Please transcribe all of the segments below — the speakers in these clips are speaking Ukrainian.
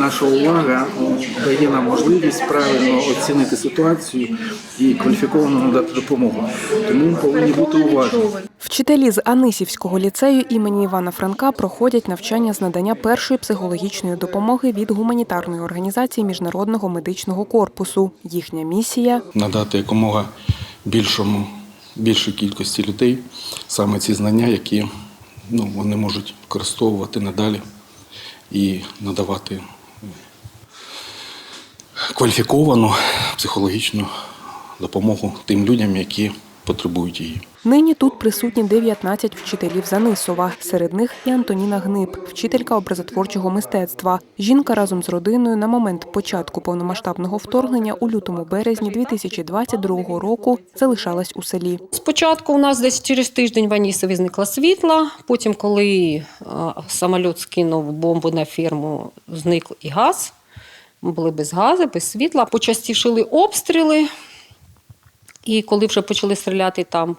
наша увага дає нам можливість правильно оцінити ситуацію і кваліфіковано надати допомогу. Тому ми повинні бути уважні. Вчителі з Анисівського ліцею імені Івана Франка проходять навчання з надання першої психологічної допомоги від гуманітарної організації Міжнародного медичного корпусу. Їхня місія надати якомога більшому більшій кількості людей саме ці знання, які ну, вони можуть використовувати надалі і надавати кваліфіковану психологічну допомогу тим людям, які потребують її. Нині тут присутні 19 вчителів Занисова. Серед них і Антоніна Гниб, вчителька образотворчого мистецтва. Жінка разом з родиною на момент початку повномасштабного вторгнення у лютому-березні 2022 року залишалась у селі. Спочатку у нас десь через тиждень в Анісові зникла світла. Потім, коли е, самоліт скинув бомбу на ферму, зник і газ. Були без газу, без світла. Почастішили обстріли. І коли вже почали стріляти там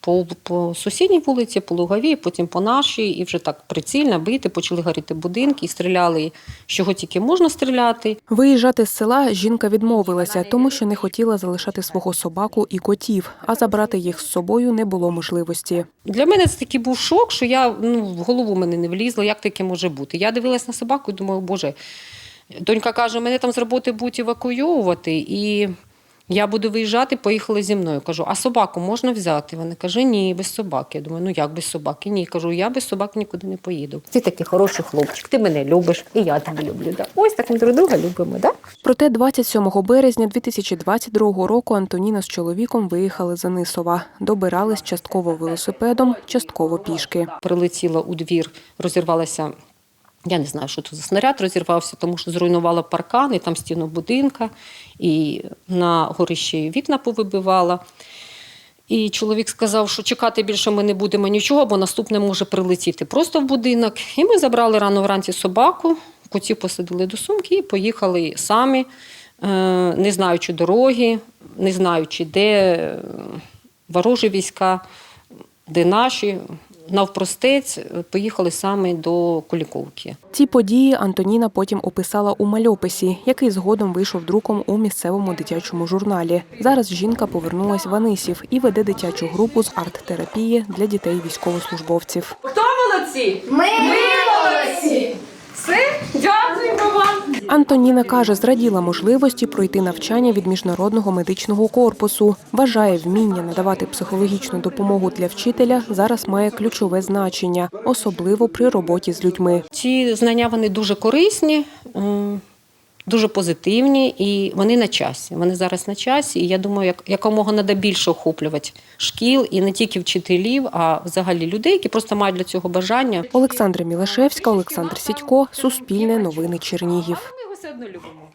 по, по сусідній вулиці, по Луговій, потім по нашій, і вже так прицільно бити, почали горіти будинки, і стріляли, з чого тільки можна стріляти. Виїжджати з села жінка відмовилася, тому що не хотіла залишати свого собаку і котів, а забрати їх з собою не було можливості. Для мене це такий був шок, що я ну, в голову мене не влізло, як таке може бути. Я дивилась на собаку і думаю, боже, донька каже, мене там з роботи будуть евакуйовувати, і я буду виїжджати, поїхали зі мною. Кажу, а собаку можна взяти? Вона каже, ні, без собаки. Я думаю, ну як без собаки? Ні. Кажу, я без собак нікуди не поїду. Ти такий хороший хлопчик, ти мене любиш, і я тебе люблю. Да? Ось так ми друг друга любимо, да? Проте 27 березня 2022 року Антоніна з чоловіком виїхали з Анисова. Добирались частково велосипедом, частково пішки. прилетіла у двір, розірвалася. Я не знаю, що це за снаряд розірвався, тому що зруйнувала паркан, і там стіну будинка, і на горищі вікна повибивала. І чоловік сказав, що чекати більше ми не будемо нічого, бо наступне може прилетіти просто в будинок. І ми забрали рано вранці собаку, котів посадили до сумки і поїхали самі, е, не знаючи дороги, не знаючи, де е, ворожі війська, де наші. Навпростець е, поїхали саме до Куліковки. Ці події Антоніна потім описала у мальописі, який згодом вийшов друком у місцевому дитячому журналі. Зараз жінка повернулась в Анисів і веде дитячу групу з арт-терапії для дітей військовослужбовців. Хто молодці? Ми, молодці! Все, дякуємо. Антоніна каже, зраділа можливості пройти навчання від міжнародного медичного корпусу. Вважає, вміння надавати психологічну допомогу для вчителя зараз має ключове значення, особливо при роботі з людьми. Ці знання вони дуже корисні, дуже позитивні і вони на часі. Вони зараз на часі. І я думаю, як якомога треба більше охоплювати шкіл і не тільки вчителів, а взагалі людей, які просто мають для цього бажання. Олександра Мілашевська, Олександр Сідько, Суспільне новини Чернігів. Все одно любимо.